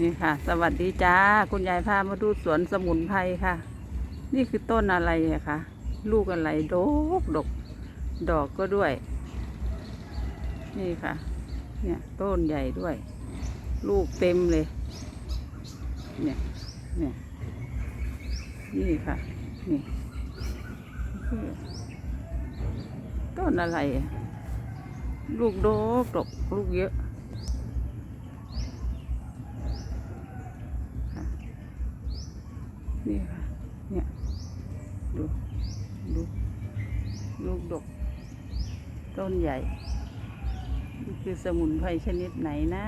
นี่ค่ะ สวัสดีจ้า คุณยายพามาดูสวนสมุนไพรค่ะ นี่คือต้นอะไรอะคะลูกอะไรดกดก ดอกก็ด้วย นี่ค่ะ เนี่ยต้นใหญ่ด้วย ลูกเต็มเลย เนี่ย เนี่ย นี่ค่ะ นี่ ต้นอะไร ลูกดกดกลูกเยอะ นี่ค่ะ เนี่ย ดูดูลูกดก ต้นใหญ่ นี่คือสมุนไพรชนิดไหนนะ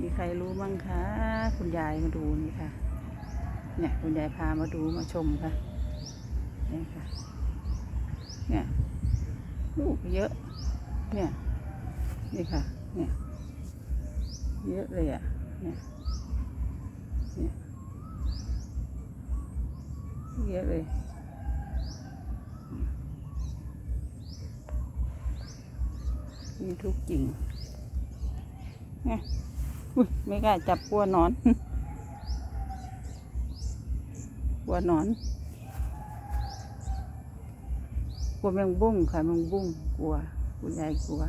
มีใครรู้บ้างคะ คุณยายมาดูนี่ค่ะ เนี่ย คุณยายพามาดูมาชมค่ะ นี่ค่ะ เนี่ย ลูกเยอะ เนี่ย นี่ค่ะ เนี่ย เยอะเลยอะ เนี่ย ยอะเลย มีทุกกิ่งอุ๊ยไม่กล้าจับปัวนอนปัวนอนกลัวแมงบุ้งค่ะแมงบุ้งกลัว คุณยายกลัว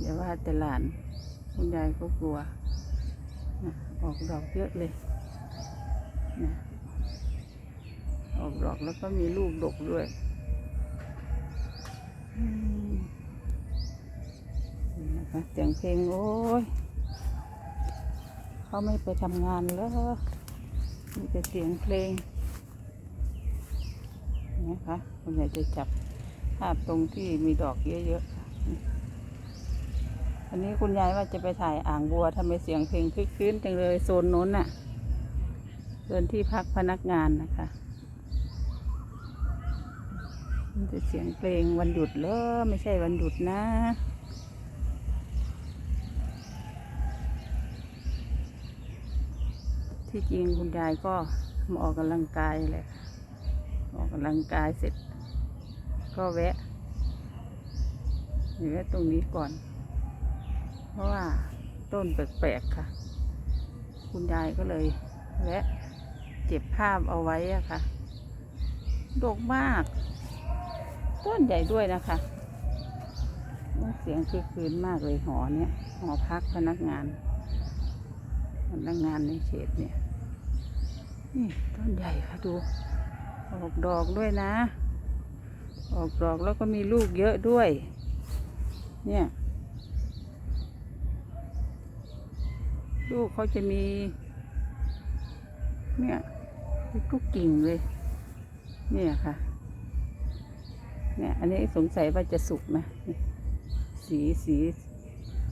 อย่าว่าแต่หลาน คุณยายก็กลัวออกดอกเยอะเลยนะ ออกดอกแล้วก็มีลูกดกด้วยนะคะเสียงเพลงโอ้ยเขาไม่ไปทำงานแล้วมีแต่เสียงเพลงนะคะคุณยายจะจับภาพตรงที่มีดอกเยอะๆค่ะอันนี้คุณยายว่าจะไปถ่ายอ่างบัวทำไมเสียงเพลงคลึกคลื้นจังเลยโซนโน้นน่ะเดินที่พักพนักงานนะคะ มันจะเสียงเพลงวันหยุดเหรอไม่ใช่วันหยุดนะ ที่จริงคุณยายก็มาออกกำลังกายแหละออกกำลังกายเสร็จ ก็แวะแวะตรงนี้ก่อน เพราะว่าต้นแปลกๆค่ะ คุณยายก็เลย แวะเก็บภาพเอาไว้อะค่ะดกมาก ต้นใหญ่ด้วยนะคะเสียงคือคืนมากเลยหอเนี่ยหอพักพนักงาน พนักงานในเขตเนี่ย นี่ต้นใหญ่ค่ะดู ออกดอกด้วยนะ ออกดอกแล้วก็มีลูกเยอะด้วย เนี่ย ลูกเขาจะมี เนี่ยมีทุกกิ่งเลย เนี่ยค่ะ เนี่ย อันนี้สงสัยว่าจะสุกนะ สีสี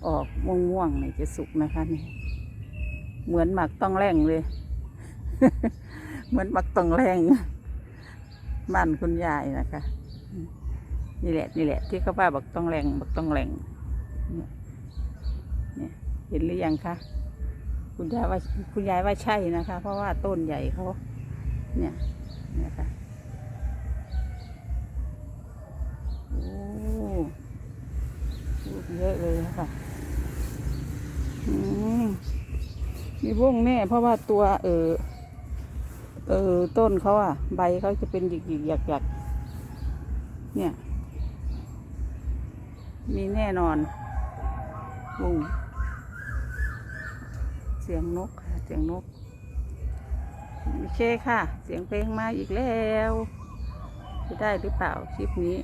ออกม่วงๆเนี่ยจะสุกนะคะนี่ เหมือนหมักต้องแรงเลย เหมือนหมักต้องแรงบ้านคุณยายนะคะ นี่แหละนี่แหละ ที่เขาว่าบักต้องแรงบักต้องแรงเนี่ยเนี่ยเห็นหรือยังคะคุณยายว่าคุณยายว่าใช่นะคะ เพราะว่าต้นใหญ่เขาเนี่ยเนี่ยค่ะ โอ้ลูกเยอะเลยค่ะอืมมีบุ้งแน่เพราะว่าตัว เออเออต้นเขาอะ ใบเขาจะเป็นหยิกหยิกหยักหยักเนี่ย มีแน่นอนบุ้งเสียงนกค่ะ เสียงนกโอเคค่ะ เสียงเพลงมาอีกแล้ว จะได้หรือเปล่าคลิปนี้